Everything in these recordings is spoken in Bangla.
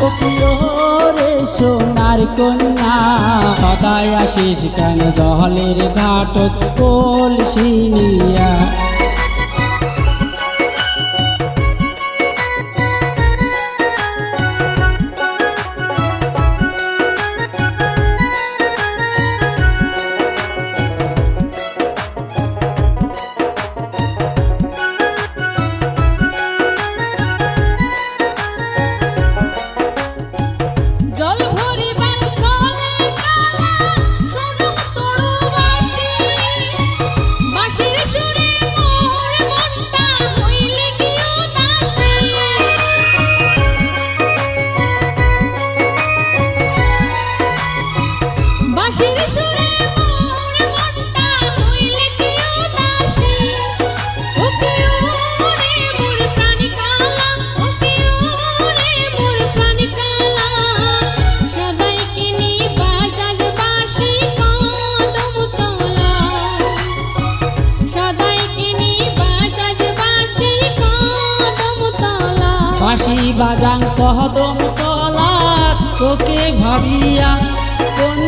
কোকিও রে সোনার কন্যা। সদায় আসিস কেন জহলের ঘাটত কলসিনিয়া বাঁশির সুরে মোর মনটা হইলে কি উদাসী ও ওরে মোর প্রাণ কালা ও ওরে মোর প্রাণ কালা সদাই কিনি কিনি বাজাং তোকে ভাবিয়া কন্যা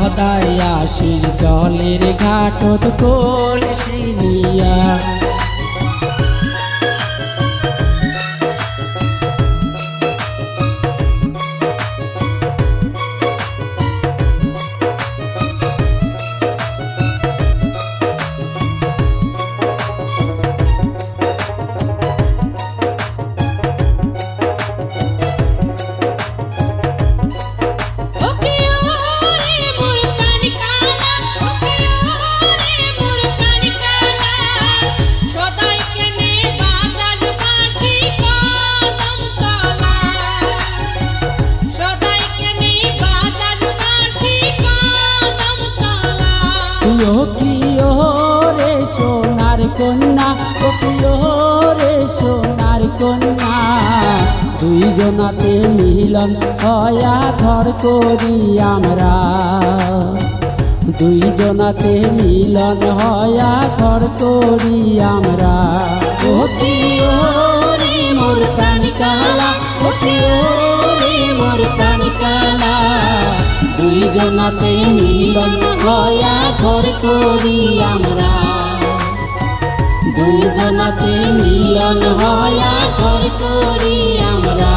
সহদায় আসির জলের ঘাটত কলসিনিয়া ও দুইজনাতে মিলন হয়া ঘর করি আমরা। দুইজনাতে মিলন হয়া ঘর করি আমরা। ও কি ওরে মোর প্রাণ কালা ও ওরে মোর প্রাণ কালা। দুইজনাতে মিলন হয়া ঘর করি আমরা। দুইজনাতে মিলন হয় ঘর করি আমরা।